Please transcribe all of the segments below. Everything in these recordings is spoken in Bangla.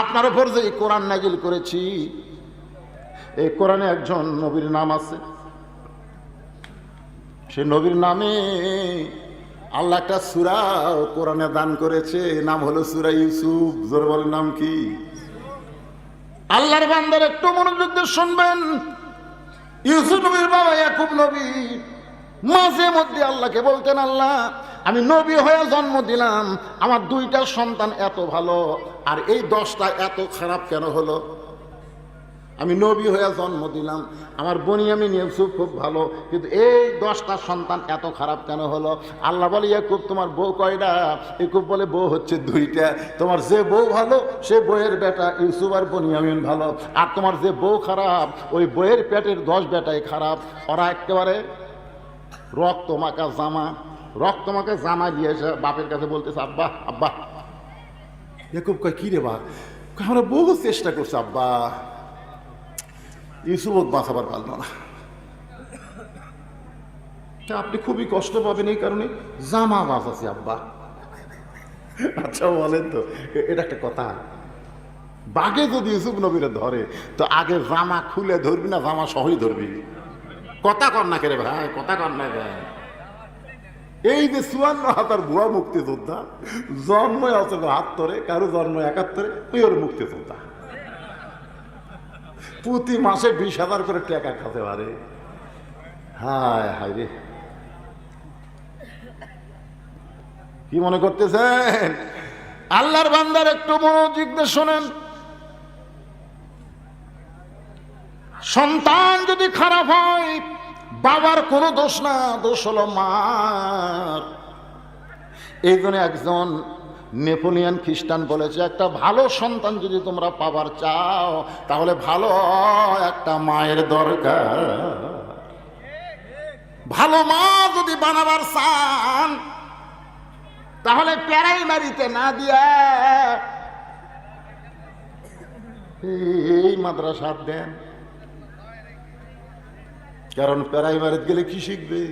আপনার উপর যে কোরআন নাজিল করেছি, এই কোরআনে একজন নবীর নাম আছে। সে নবীর নামে আল্লাহ একটা সুরা কোরআনে দান করেছে, নাম হলো সুরা ইউসুফ। জোর বলেন নাম কি? আল্লাহর বান্দার একটু মনোযোগ দিয়ে শুনবেন। ইউসুফ নবীর বাবা ইয়াকুব নবী, মাঝে মধ্যে আল্লাহকে বলতেন, আল্লাহ আমি নবী হয়ে জন্ম দিলাম, আমার দুইটা সন্তান এত ভালো, আর এই দশটা এত খারাপ কেন হলো? আমি নবী হয়ে জন্ম দিলাম, আমার বনিয়ামিন ইউসুফ খুব ভালো, কিন্তু এই দশটা সন্তান এত খারাপ কেন হলো? আল্লাহ বলে, ইয়াকুব, তোমার বউ কয়টা? ইয়াকুব বলে, বউ হচ্ছে দুইটা। তোমার যে বউ ভালো, সে বইয়ের বেটা ইউসুফ আর বনিয়ামিন ভালো। আর তোমার যে বউ খারাপ, ওই বইয়ের পেটের দশ বেটাই খারাপ। ওরা একেবারে রক্ত মাখা জামা। রক্ত মাখা জামা দিয়ে এসে বাপের কাছে বলতেছে, আব্বা আব্বা। ইয়াকুব কয়, কি রে বা আমরা বহু চেষ্টা করছি, আব্বা। ইউসুফক বাঁচাবার পারল না। আপনি খুবই কষ্ট পাবেন এই কারণে জামা বাঁচাছি আব্বা। আচ্ছা বলেন তো এটা একটা কথা। বাঘে যদি ইউসুফ নবীরে ধরে, তো আগে জামা খুলে ধরবি না, জামা সহই ধরবি? কথা কর না কেরে ভাই, কথা কর না ভাই এই যে চুয়ান্ন হাতার ভুয়া মুক্তিযোদ্ধা জন্ম আছে হাত ধরে কারও জন্ম একাত্তরে, ওই ওর মুক্তিযোদ্ধা। প্রতি মাসে বিশ হাজার করে টাকা খাতে পারে। হায় হায় রে। কি মনে করতেছেন? আল্লাহর বান্দার একটু মনোযোগ শোনেন। সন্তান যদি খারাপ হয় বাবার কোনো দোষ না, দোষ হলো মার। এই জন্য একজন নেপোলিয়ান খ্রিস্টান বলেছে, একটা ভালো সন্তান যদি তোমরা পাবার চাও, তাহলে ভালো একটা মায়ের দরকার। ভালো মা যদি বানাবার চান, তাহলে প্যারাইমারিতে না দিয়া এই মাদ্রাসার দেন। কারণ প্যারাইমারিতে গেলে কি শিখবে?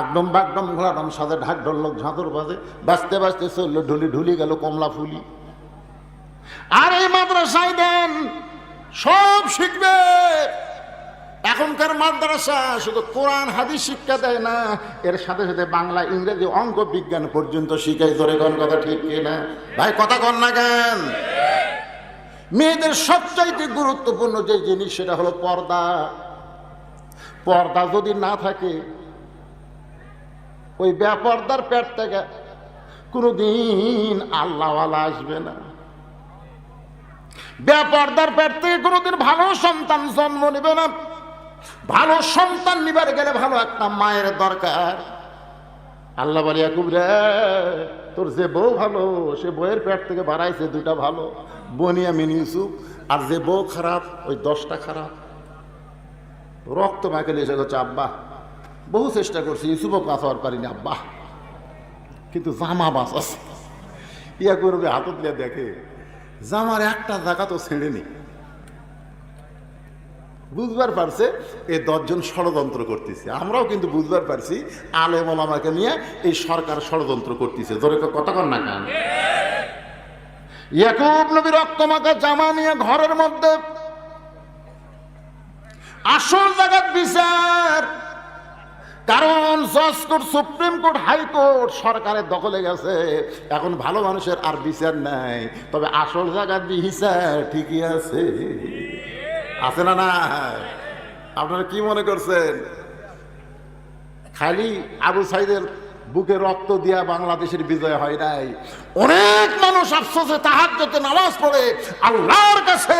একদম বাগডম, ঘোড়াডম সাথে ঢাক ঢোলক ঝাঁতর বাজে। বাঁচতে বাঁচতে চলল ঢুলি ঢুলি গেল কমলা ফুলি। আর এই মাদ্রাসায় দেন, সব শিখবে। এখনকার মাদ্রাসা শুধু কোরআন, হাদিস শিক্ষা দেয় না, এর সাথে সাথে বাংলা, ইংরেজি, অঙ্ক, বিজ্ঞান পর্যন্ত শিখাই ধরে কোন কথা ঠিক কিনা ভাই, কথা কন না কেন? মেয়েদের সবচাইতে গুরুত্বপূর্ণ যে জিনিস, সেটা হলো পর্দা। পর্দা যদি না থাকে, ওই ব্যাপারদার পেট থেকে কোনোদিন আল্লাহওয়ালা আসবে না। ব্যাপারদার পেট থেকে কোনোদিন ভালো সন্তান জন্ম নেবে না। ভালো সন্তান নিবার গেলে ভালো একটা মায়ের দরকার। আল্লাহ বলে, ইয়াকুব রে, তোর যে বউ ভালো, সে বউয়ের পেট থেকে বাড়াইছে দুটা ভালো। বনিয়ামিন ইউসুফ, আর যে বউ খারাপ, ওই দশটা খারাপ। রক্ত মাকে এসে হচ্ছে আব্বা। বহু চেষ্টা করছি ইউসুফও বাঁচাবার পারিনি, আব্বা। কিন্তু জামা বাঁচাছে ইয়া করবে হাতত দিয়ে দেখে, জামার একটা জায়গা তো ছেড়েনি বুঝবার পারছে এই দশজন ষড়যন্ত্র করতেছে। আমরাও কিন্তু বুঝবার পারছি, আলেম আমাকে নিয়ে এই সরকার ষড়যন্ত্র করতেছে। কথা কর না কেন? ইয়াকুব নবী রক্তমাখা জামা নিয়ে ঘরের মধ্যে আসল জায়গার বিচার। কারণ জজ কোর্ট সুপ্রিম কোর্ট, হাইকোর্ট সরকারের দখলে গেছে। এখন ভালো মানুষের আর বিচার নাই। তবে আসল জায়গার বিচার ঠিকই আছে। আছে না না আপনারা কি মনে করছেন? খালি আবু সাইদের বুকে রক্ত দিয়া বাংলাদেশের বিজয় হয় নাই। অনেক মানুষ আফসোসে তাহার যাতে নামাজ পড়ে, আল্লাহর কাছে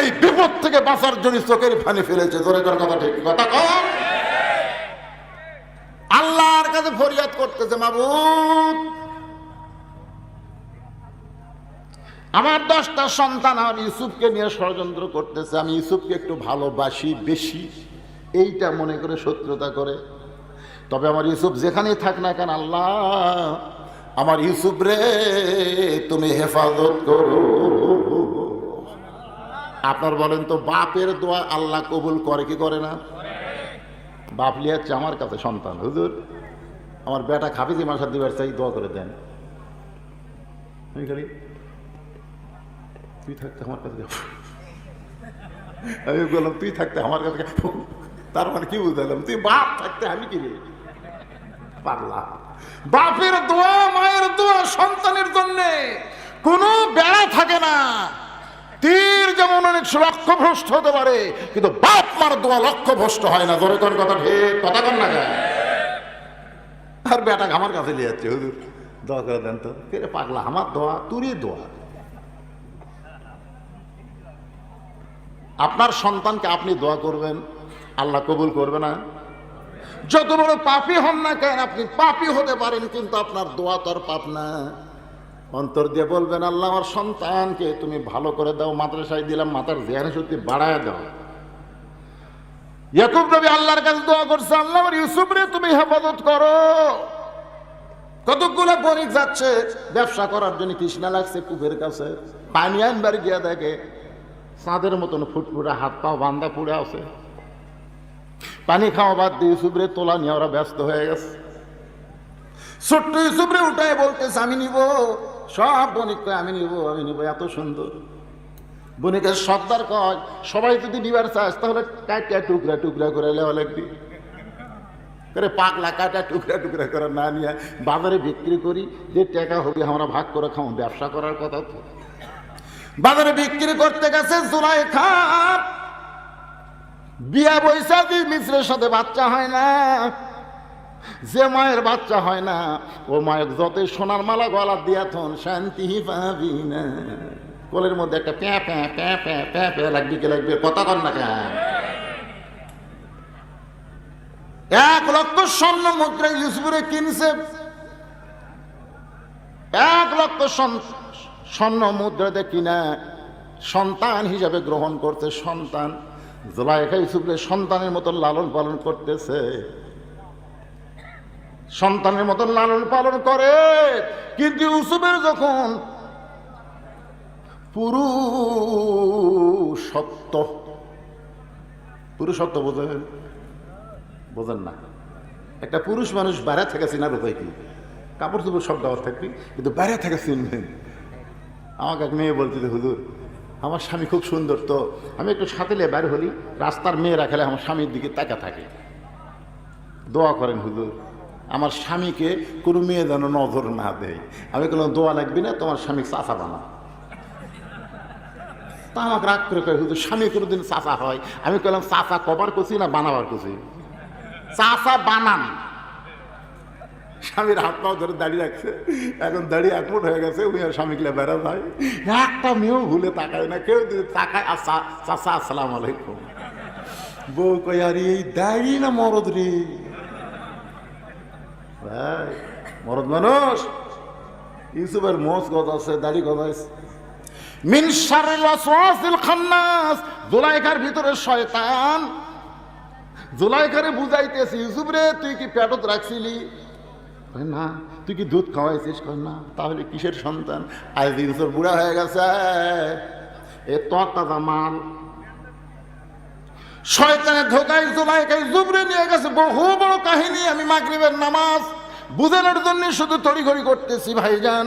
এই বিপদ থেকে বাঁচার জন্য চোখের ফানি ফেলেছে। তোর কথা ঠিক, কথা কম আল্লাহর কাছে ফরিয়াদ করতেছে, মাবুদ। আমার দশটা সন্তান আমার ইউসুফকে নিয়ে ষড়যন্ত্র করতেছে। আমি ইউসুফকে একটু ভালোবাসি, বেশি। এইটা মনে করে শত্রুতা করে। তবে আমার ইউসুফ যেখানেই থাক না কেন, আল্লাহ, আমার ইউসুফ রে, তুমি হেফাজত করো। আপনার বলেন তো, বাপের দোয়া আল্লাহ কবুল করে, কি করে না? বাপ লিয়াচ্ছে আমার কাছে সন্তান, হুজুর। আমার বেটা খাফিজি মাসার দিবার চাই, দোয়া করে দেন। তুই থাকতে আমার কাছে। আমি বললাম, তুই থাকতে আমার কাছে। তার মানে কি বুঝলাম তুই বাপ থাকতে আমি কি রে পারলাম। বাপের দোয়া, মায়ের দোয়া সন্তানের জন্য কোনো বেড়া থাকে না। তীর যেমন অনেক লক্ষ্য ভ্রষ্ট হতে পারে, কিন্তু বাপ, মার দোয়া লক্ষ্য ভ্রষ্ট হয় না। জোরে তোর কথা ঠিক, কথা কর না? আর বেটা আমার কাছে নিয়ে যাচ্ছে, হুজুর, দোয়া করে দেন তো। কে পাগলা, আমার দোয়া তুরই দোয়া। আপনার সন্তানকে আপনি দোয়া করবেন, আল্লাহ কবুল করবে না। যত বড় পাপি হন না কেন আপনি পাপি হতে পারেন, কিন্তু আপনার দোয়া তো পাপ না। অন্তর দিয়ে বলবেন, আল্লাহ, আমার সন্তানকে তুমি ভালো করে দাও, মাদ্রাসায় দিলাম, মাথার জ্ঞান সত্যি বাড়ায় দাও। ইয়াকুব নবী আল্লাহর কাছে দোয়া করছে, আল্লাহ, আমার ইউসুফ রে, তুমি হেফাজত করো। কতগুলো বণিক যাচ্ছে, ব্যবসা করার জন্য তৃষ্ণা লাগছে কূপের কাছে। পানি আনবার গিয়া দেখে, চাঁদের মতন ফুটফুটা হাত পাও বান্দা পুড়ে আছে। পানি খাওয়া বাদ দিয়ে ইউসুফরে তোলা নিয়ে ওরা ব্যস্ত হয়ে গেছে। ছোট্ট ইউসুফরে উঠায় বলতেছে, আমি নিব। সব বণিক কয়, আমি নিব আমি নিব, এত সুন্দর। বণিকের সর্দার কয়, সবাই যদি নিবার চাস, তাহলে কাটা টুকরা টুকরা করে লেওয়া লাগবি। করে পাকলা কাটা টুকরা টুকরা করে না নিয়ে বাজারে বিক্রি করি, যে টাকা হবে আমরা ভাগ করে খাও ব্যবসা করার কথা তো। বাজারে বিক্রি করতে গেছে জুলাই খান বিয়া বৈশাখী মিশ্রের সাথে বাচ্চা হয় না। যে মায়ের বাচ্চা হয় না, ও মায়ের যতই সোনার মালা গলা দিয়া শান্তি পাবি না। কোলের মধ্যে একটা প্যাঁ প্যাঁ প্যাঁ প্যাঁ প্যাঁ প্যাঁ লাগবে কি লাগবে? কথা কর না কেন? এক লক্ষ স্বর্ণ মুদ্রা ইউসুফরে কিনছে। এক লক্ষ স্বর্ণ মুদ্রাতে কিনা সন্তান হিসাবে গ্রহণ করতে সন্তান। জোলাইখা ইউসুফরে সন্তানের মতো লালন পালন করতেছে। সন্তানের মতো লালন পালন করে। কিন্তু ইউসুফের যখন পুরুষত্ব পুরুষত্ব বোঝেন? বোঝেন না। একটা পুরুষ মানুষ বাইরে থেকে চিনার উপায় কি? কাপড় চোপড় সব দেওয়ার থাকবি, কিন্তু বাইরে থেকে চিনবেন। আমাকে এক মেয়ে বলতে হুজুর আমার স্বামী খুব সুন্দর তো। আমি একটু সাঁতেলে বাইরে হলি, রাস্তার মেয়েরা খেলে আমার স্বামীর দিকে তাকা থাকে। দোয়া করেন হুজুর, আমার স্বামীকে কোনো মেয়ে যেন নজর না দেয়। আমি বললাম, দোয়া লাগবি না, তোমার স্বামী চাচা বানা তা আমাকে রাগ করে কয়, হুজুর, স্বামী কোনোদিন চাচা হয়? আমি কলাম চাচা কবার করছি না বানাবার করছি? চাচা বানান। স্বামীর হাত পাও ধরে দাঁড়িয়ে রাখছে। এখন দাঁড়িয়ে একমুট হয়ে গেছে, উনি আর স্বামীকে বেড়া যায় একটা মেয়েও ভুলে তাকায় না, কেউ যদি তাকায় আসা চাচা, আসসালাম আলাইকুম। বউ কই আর, এই দাঁড়ি না মরদ রে। ভাই, মরদ মানুষ। ইউসুফের মোজ গজ আছে দাড়ি গজ আছে মিন শারিল খান্নাস। জুলাইখার ভিতরে শয়তান। জুলাইখারে বুঝাইতেছি, ইউসুফ রে, তুই কি পেটত রাখছিলি? কয়, না তুই কি দুধ খাওয়াইছিস? কয়, না তাহলে কিসের সন্তান? আজ দিন তোর বুড়া হয়ে গেছে। এ তাজা মাল। শয়তানের ধোকায় জুলাইখাই জুবরে নিয়ে গেছে। বহু বড় কাহিনী আমি মাগরিবের নামাজ। বুঝানোর জন্য শুধু তড়িঘড়ি করতেছি ভাইজান।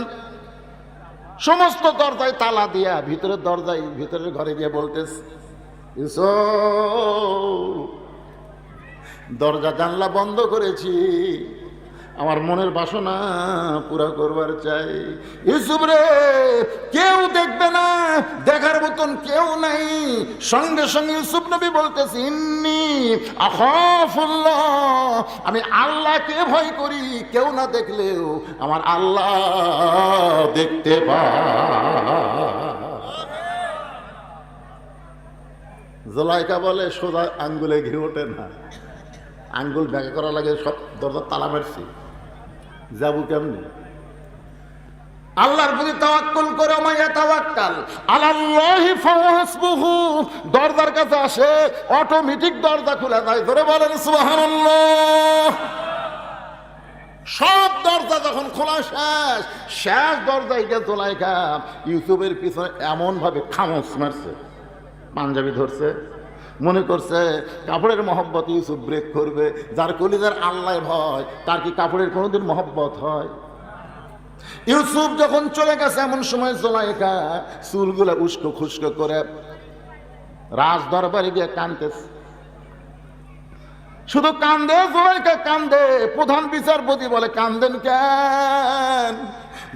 সমস্ত দরজায় তালা দিয়া ভিতরের দরজায় ভিতরের ঘরে গিয়ে বলতেছে দরজা জানলা বন্ধ করেছি। আমার মনের বাসনা পুরা করবার চাই। ইউসুফ রে, কেউ দেখবে না, দেখার মতন কেউ নাই। সঙ্গে সঙ্গে ইউসুফ নবী বলতেছি, ইন্নি আমি আল্লাহকে ভয় করি, কেউ না দেখলেও আমার আল্লাহ দেখতে পায়। জোলাইকা বলে, সোজা আঙ্গুলে ঘি ওঠে না। আঙ্গুল ব্যাগে করা লাগে সব দরজা তালা মারছি। যাব কেমনি? আল্লাহর প্রতি তাওয়াক্কুল করে মাইয়া তাওয়াক্কাল। আলাল্লাহি ফাহাসবুহু দরজার কাছে আসে অটোমেটিক দরজা খুলে যায়। ধরে বলেন, সুবহানাল্লাহ। সব দরজা যখন খোলা শেষ শেষ দরজা এটা তোলাইকা ইউসুফের পিছনে এমন ভাবে খামোশ মারছে। পাঞ্জাবি ধরছে। মনে করছে, কাপড়ের মহব্বত ইউসুফ ব্রেক করবে, যার কলিজার আল্লাহ ভয়, তার কি কাপড়ের কোনোদিন মহব্বত হয়? ইউসুফ যখন চলে গেছে এমন সময় জোলাইকা চুলগুলো উস্কো খুস্কো করে রাজ দরবারে গিয়ে কানতেছে। শুধু কান্দে, জোলাইকা কান্দে, প্রধান বিচারপতি বলে, কান্দেন কেন?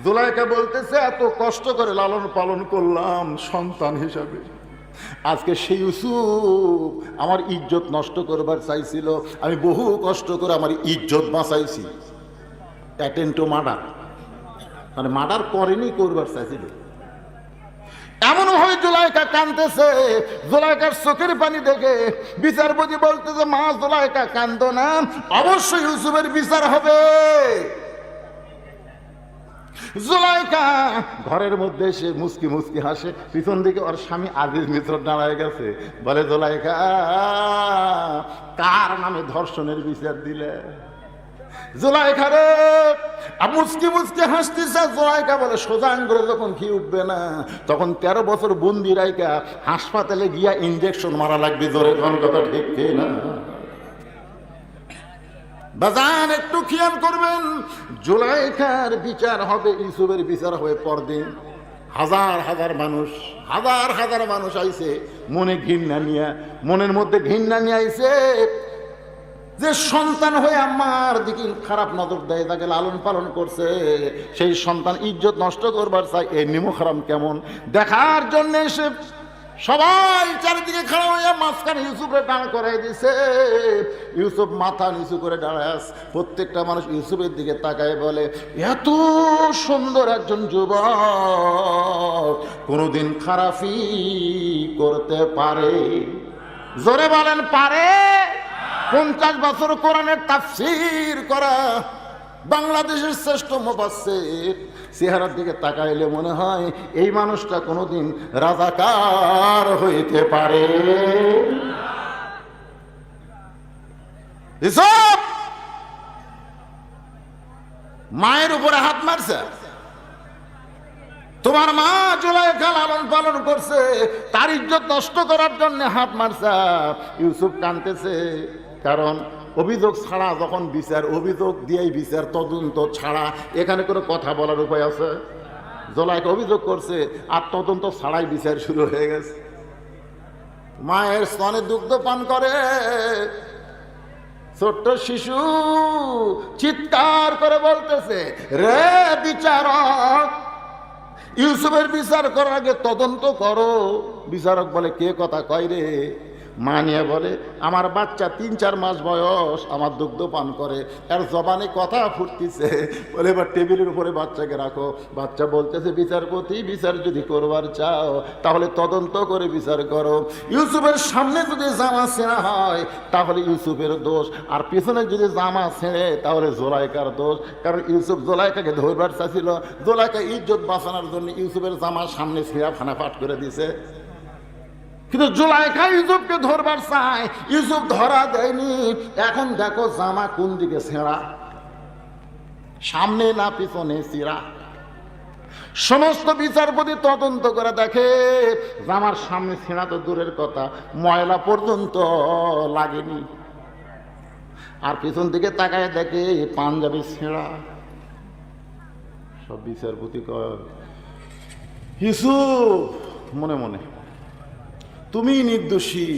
জোলাইকা বলতেছে, এত কষ্ট করে লালন পালন করলাম সন্তান হিসাবে। আজকে সেই ইউসুফ আমার ইজ্জত নষ্ট করবার চাইছিল। আমি বহু কষ্ট করে আমার ইজ্জত বাঁচাইছি। অ্যাটেন্ড টু মার্ডার মানে মার্ডার করেনি, করবার চাইছিল। এমন হয় জোলাইকা কানতেছে জোলাইকার চোখের পানি দেখে বিচারপতি বলতেছে, মা, জোলাইকা কান্দ না। অবশ্যই ইউসুফের বিচার হবে। জোলাইকা, ঘরের মধ্যে সে মুসকি মুসকি হাসে। পিছন দিকে ওর স্বামী আজিজ মিত্র দাঁড়ায় গেছে। বলে, জোলাইকা, কার নামে ধর্ষণের বিচার দিলে? জোলাইখা রে মুসকি মুসকি হাসতেছে। জোলাইকা বলে, সোজা আঙ্গুরে যখন ঘি উঠবে না, তখন তেরো বছর বন্দি রাইকা হাসপাতালে গিয়া ইঞ্জেকশন মারা লাগবে। জোরে কথা ঠিক না? বাজান, একটু খেয়াল করবেন, জোলাইখার বিচার হবে ইসুফের বিচার হবে পরদিন। হাজার হাজার মানুষ, হাজার হাজার মানুষ আইছে, মনে ঘৃণা নিয়ে, মনের মধ্যে ঘৃণা নিয়ে আইছে। যে সন্তান হয়ে আমার দিকে খারাপ নজর দেয়, তাকে লালন পালন করছে, সেই সন্তান ইজ্জত নষ্ট করবার চাই, এই নিমো কেমন? দেখার জন্য এসে সবাই চারিদিকে খাড়া হইয়া মাঝখানে ইউসুফে দাঁড় করাই দিছে। ইউসুফ মাথা নিচু করে দাঁড়ায় আস। প্রত্যেকটা মানুষ ইউসুফের দিকে তাকায় বলে, এত সুন্দর একজন যুবক, কোনোদিন খারাপই করতে পারে। জোরে বলেন, পারে। পঞ্চাশ বছর কোরআনের তাফসির করা বাংলাদেশের শ্রেষ্ঠ মুফাসসির। চেহারার দিকে তাকাইলে মনে হয় এই মানুষটা কোনোদিন রাজাকার হইতে পারে। মায়ের উপরে হাত মারছে। তোমার মা জুলাইখা লালন পালন করছে, তার ইজ্জত নষ্ট করার জন্য হাত মারছে। ইউসুফ কানতেছে কারণ অভিযোগ ছাড়া যখন বিচার, অভিযোগ দিয়েই বিচার, তদন্ত ছাড়া এখানে কোনো কথা বলার উপায় আছে? জোলাইকে অভিযোগ করছে, আর তদন্ত ছাড়াই বিচার শুরু হয়ে গেছে। মায়ের স্তনে দুগ্ধ পান করে, ছোট্ট শিশু চিৎকার করে বলতেছে, রে বিচারক, ইউসুফের বিচার করার আগে তদন্ত করো। বিচারক বলে, কে কথা কয় রে? মা নিয়ে বলে, আমার বাচ্চা তিন, চার মাস বয়স, আমার দুগ্ধ পান করে। এর জবানে কথা ফুটতিছে। বলে, এবার টেবিলের উপরে বাচ্চাকে রাখো। বাচ্চা বলতেছে, বিচারপতি, বিচার যদি করবার চাও, তাহলে তদন্ত করে বিচার করো। ইউসুফের সামনে যদি জামা ছেঁড়া হয়, তাহলে ইউসুফের দোষ। আর পিছনে যদি জামা ছেঁড়ে, তাহলে জোলাইকার দোষ। কারণ ইউসুফ জোলাইকাকে ধরবার চাইছিল। জোলাইকা ইজ্জত বাঁচানোর জন্য ইউসুফের জামা সামনে ছিঁড়া ফানাফাট করে দিছে। কিন্তু জুলাইখা ইউসুফকে ধরবার চায়। ইউসুফ ধরা দেয়নি। এখন দেখো জামা কোন দিকে ছেঁড়া। সামনে না পিছনে ছিঁড়া। সমস্ত বিচারপতি তদন্ত করে দেখে, জামার সামনে ছেঁড়া তো দূরের কথা, ময়লা পর্যন্ত লাগেনি। আর পিছন দিকে তাকায় দেখে পাঞ্জাবি ছেঁড়া। সব বিচারপতি কয়, ইউসুফ, মনে মনে। তুমি নির্দোষী।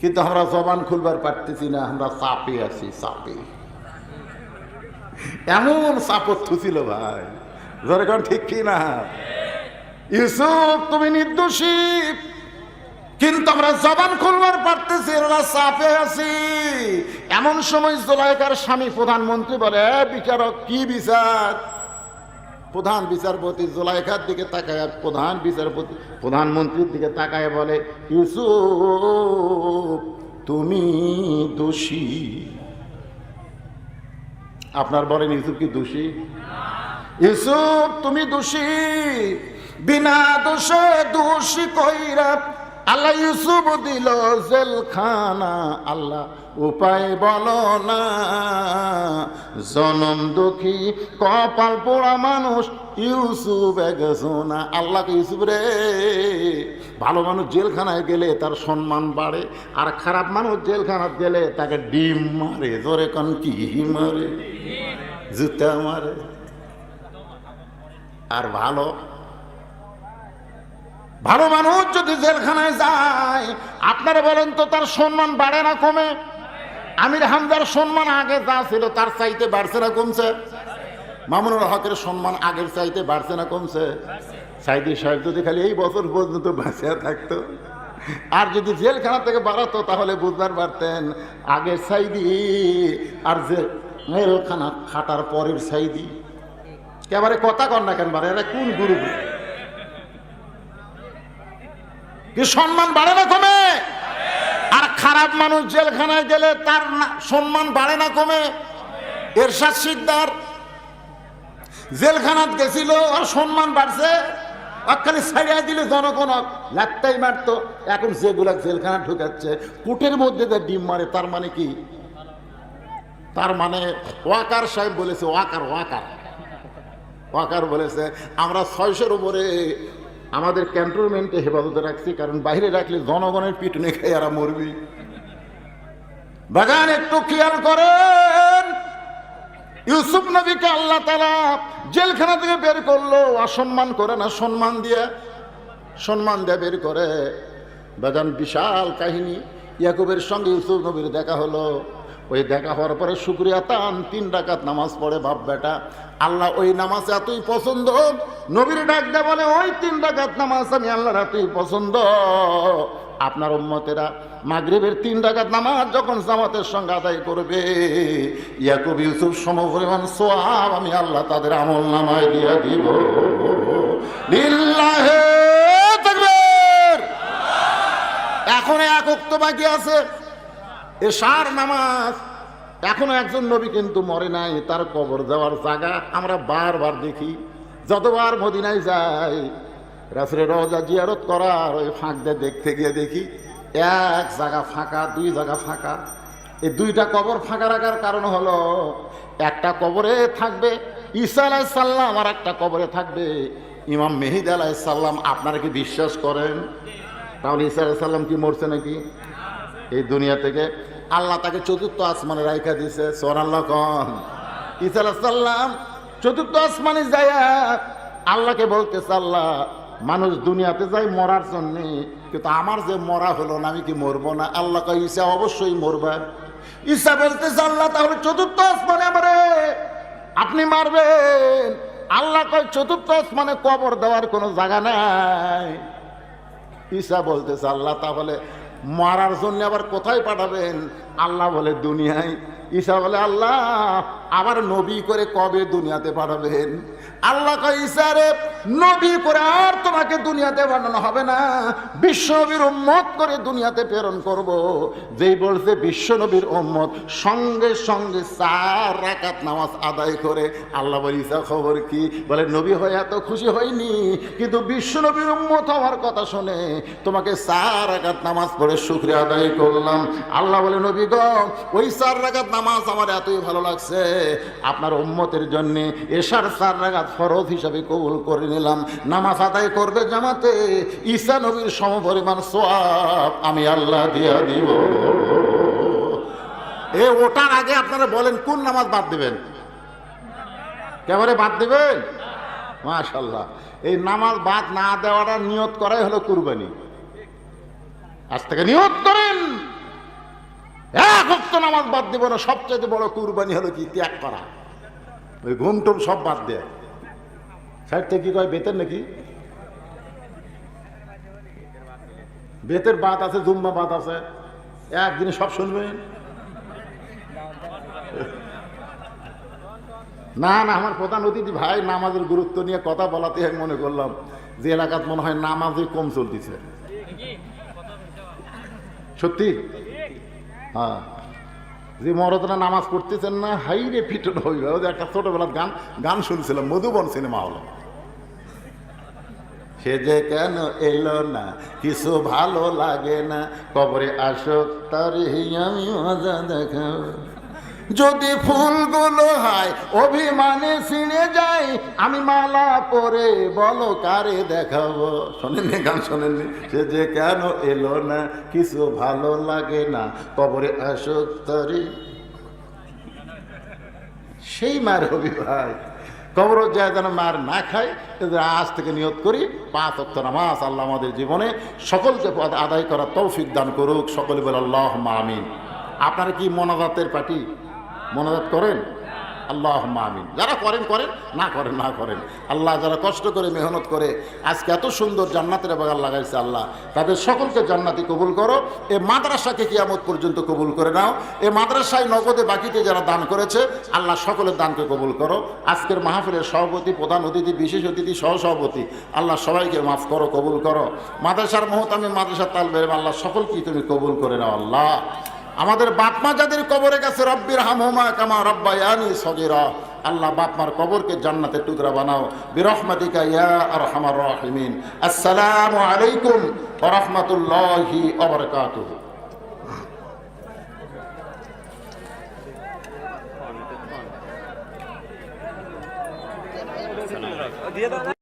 কিন্তু আমরা জবান খুলবার পারতেছি না, আমরা চাপে আছি চাপে এমন চাপত ছিল ভাই কোন ঠিক কি না? ইউসুফ, তুমি নির্দোষী। কিন্তু আমরা জবান খুলবার পারতেছি না চাপে আছি। এমন সময় জোলাইকার স্বামী প্রধানমন্ত্রী বলে বিচারক, কি বিচার? প্রধান বিচারপতি জোলাইখার দিকে তাকায়, প্রধান বিচারপতি প্রধানমন্ত্রীর দিকে তাকায় বলে, ইউসুফ, তুমি দোষী। আপনার বলেন, ইউসুফ কি দোষী? ইউসুফ, তুমি দোষী। বিনা দোষে দোষী কইরা আল্লাহ ইউসুফ দিল জেলখানা, আল্লাহ উপায় বলো না। জনম দুঃখী, কপাল পোড়া মানুষ, ইউসুফ একজনা আল্লাহকে ইউসুফ রে, ভালো মানুষ জেলখানায় গেলে তার সম্মান বাড়ে, আর খারাপ মানুষ জেলখানায় গেলে তাকে ডিম মারে। জোরে কন কি মারে, জুতা মারে। আর ভালো ভালো মানুষ যদি জেলখানায় যায়, আপনারা বলেন তো তার সম্মান বাড়ে না কমে? আমির হামদার সম্মান আগে যা ছিল তার চাইতে বাড়ছে না কমছে। মামুনুর হকের সম্মান আগের চাইতে বাড়ছে না কমছে। সাইদি সাহেব যদি খালি এই বছর পর্যন্ত বাঁচিয়া থাকতো, আর যদি জেলখানা থেকে বাড়াতো, তাহলে বুঝবার পারতেন, আগের সাইদি আর জেলখানা খাটার পরের সাইদি। একেবারে কথা কর না কেন বারে? এরা কোন গুরু কি সম্মান বাড়ে না কমে? খারাপ মানুষ জেলখানায় গেলে তার সম্মান বাড়ে না কমে। এরশাদ সিকদার জেলখানাত গেছিল, আর সম্মান বাড়ছে। খালি ছাড়িয়ে দিলে জনগণ লাগতাই মারতো। এখন যেগুলা জেলখানা ঢুকাচ্ছে, কুটের মধ্যে যে ডিম মারে, তার মানে কি? তার মানে ওয়াকার সাহেব বলেছে, ওয়াকার ওয়াকার। ওয়াকার বলেছে, আমরা ছয়শোর উপরে আমাদের ক্যান্টনমেন্টে হেফাজতে রাখছি, কারণ বাইরে রাখলে জনগণের পিটনে খাই এরা মরবি। বাগান একটু খেয়াল করেন। ইউসুফ নবীকে আল্লাহ তালা জেলখানা থেকে বের করল। অসম্মান করে না, সম্মান দিয়ে সম্মান দিয়ে বের করে। বাগান বিশাল কাহিনী। ইয়াকুবের সঙ্গে ইউসুফ নবীর দেখা হলো। ওই দেখা হওয়ার পরে শুক্রিয়া, তান, তিন ডাকাত নামাজ পড়ে, বাপ বেটা। আল্লাহ ওই নামাজ এতই পছন্দ, নবীর ডাক দেয় বলে, ওই তিন ডাকাত নামাজ আমি আল্লাহর এতই পছন্দ। আপনার উম্মতেরা মাগরিবের তিন ডাকাত নামাজ যখন জামাতের সঙ্গে আদায় করবে, ইয়াকুব, ইউসুফ, সমপরিমাণ সোয়াব আমি আল্লাহ তাদের আমল নামায় দিয়া দিব। এখন এক উক্ত বাকি আছে। এ সার নামাজ। এখনও একজন নবী কিন্তু মরে নাই, তার কবর যাওয়ার জায়গা আমরা বারবার দেখি। যতবার মদিনায় যাই, রাসুলের রওজা জিয়ারত করার ওই ফাঁক দিয়ে দেখতে গিয়ে দেখি, এক জায়গা ফাঁকা, দুই জায়গা ফাঁকা। এই দুইটা কবর ফাঁকা রাখার কারণ হলো, একটা কবরে থাকবে ঈসা আলাই সাল্লাম আর একটা কবরে থাকবে ইমাম মেহিদ আলাই সাল্লাম আপনারা কি বিশ্বাস করেন? তাহলে ঈসা আলাই সাল্লাম কি মরছে নাকি? এই দুনিয়া থেকে আল্লাহ তাকে চতুর্থ আসমানে রাইখা দিছে সোর আল্লাহ কন সাল্লাম চতুর্থ আসমানে যায় আল্লাহকে বলতে আল্লাহ, মানুষ দুনিয়াতে যায় মরার জন্য, কিন্তু আমার যে মরা হলো না, আমি কি মরবো না? আল্লাহ কয়, ঈসা অবশ্যই মরবা। ঈসা বলতে আল্লাহ, তাহলে চতুর্থ আসমানে আমারে আপনি মারবেন? আল্লাহ কয়, চতুর্থ আসমানে কবর দেওয়ার কোনো জায়গা নাই। ঈসা বলতেছে, আল্লাহ, তাহলে মারার জন্য আবার কোথায় পাঠাবেন? আল্লাহ বলে দুনিয়ায়। ঈসা বলে, আল্লাহ, আবার নবী করে কবে দুনিয়াতে পাঠাবেন? আল্লাহ কয়, ঈসা রে, নবী করে আর তোমাকে দুনিয়াতে পাঠানো হবে না। বিশ্ব নবীর উম্মত করে দুনিয়াতে প্রেরণ করব। যেই বলছে বিশ্ব নবীর উম্মত, সঙ্গে সঙ্গে চার রাকাত নামাজ আদায় করে। আল্লাহ বলে, ঈসা, খবর কি? বলে, নবী হয়ে এত খুশি হয়নি কিন্তু বিশ্ব নবীর উম্মত হওয়ার কথা শুনে তোমাকে চার রাকাত নামাজ পড়ে শুক্রিয়া আদায় করলাম। আল্লাহ বলে, নবী গ, ওই চার রাকাত নামাজ আমার এতই ভালো লাগছে। আপনার উম্মতের জন্য এশার চার রাকাত ফরজ হিসাবে কবুল করে নিলাম। নামাজ আদায় করবে জামাতে, ঈসা নবীর সমপরিমাণ সোয়াব আমি আল্লাহ দিয়া দিব। এ ওটার আগে আপনারা বলেন, কোন নামাজ বাদ দিবেন? কেবারে বাদ দিবেন? মাশাল্লাহ এই নামাজ বাদ না দেওয়াটা নিয়ত করাই হলো কুরবানি। আজ থেকে নিয়ত করেন। এক হপ্ত নামাজ বাদ দিব না সবচেয়ে বড় কুরবানি হলো কি? ত্যাগ করা। ওই ঘুম টুম সব বাদ দেয় সাইড থেকে কি কয়, বেতের নাকি? বেতের বাদ আছে, জুম্মা বাদ আছে। একদিনে সব শুনবেন না না, আমার প্রধান অতিথি ভাই, নামাজের গুরুত্ব নিয়ে কথা বলাতে আমি মনে করলাম, যে এলাকাত মনে হয় নামাজই কম চলতেছে। সত্যি? হ্যাঁ। যে মরদরা নামাজ পড়তেছেন না, হাইরে ফিটন হইবে ওদের একটা ছোটবেলার গান গান শুনছিলাম, মধুবন সিনেমা হলো। সে যে কেন এলো না, কিছু ভালো লাগে না, কবরে আসো তার আমি মজা যদি ফুলগুলো হয়, অভিমানে ছিঁড়ে যায়, আমি মালা পরে বলো কারে দেখাবো। শোনেননি গান, শোনেননি? সে যে কেন এলো না, কিছু ভালো লাগে না। কবরে আসক সেই মার হবি ভাই কবর যায় যেন মার না খায় আজ থেকে নিয়ত করি, পাঁচ অক্ত নামাজ আল্লাহ আমাদের জীবনে সকলকে পদ আদায় করার তৌফিক দান করুক, সকলে বলে আল্লাহ আমিন। আপনারা কি মনাজাতের পার্টি? মনাজাত করেন? আল্লাহ আমিন। যারা করেন করেন। না করেন না করেন। আল্লাহ যারা কষ্ট করে, মেহনত করে, আজকে এত সুন্দর জান্নাতের বাগান লাগাইছে আল্লাহ। তাদের সকলকে জান্নাতি কবুল করো। এ মাদ্রাসাকে কিয়ামত পর্যন্ত কবুল করে নাও। এ মাদ্রাসায় নগদে বাকিতে যারা দান করেছে, আল্লাহ সকলের দানকে কবুল করো। আজকের মাহফিলের সভাপতি, প্রধান অতিথি, বিশেষ অতিথি, সহসভাপতি, আল্লাহ সবাইকে মাফ করো, কবুল করো। মাদ্রাসার মহতামি মাদ্রাসার তালবের, আল্লাহ সকলকেই তুমি কবুল করে নাও, আল্লাহ। আমাদের বাপমা যাদের কবরে গেছে, রব্বির হামহুমা কামা রব্বা রব্বায়ানি সগীরা। আল্লাহ বাপমার কবরকে জান্নাতের টুকরা বানাও। বিরহমাতিকা ইয়া আরহামার রাহিমিন। আসসালামু আলাইকুম রাহমাতুল্লাহি ওয়া দিয়ে দাও।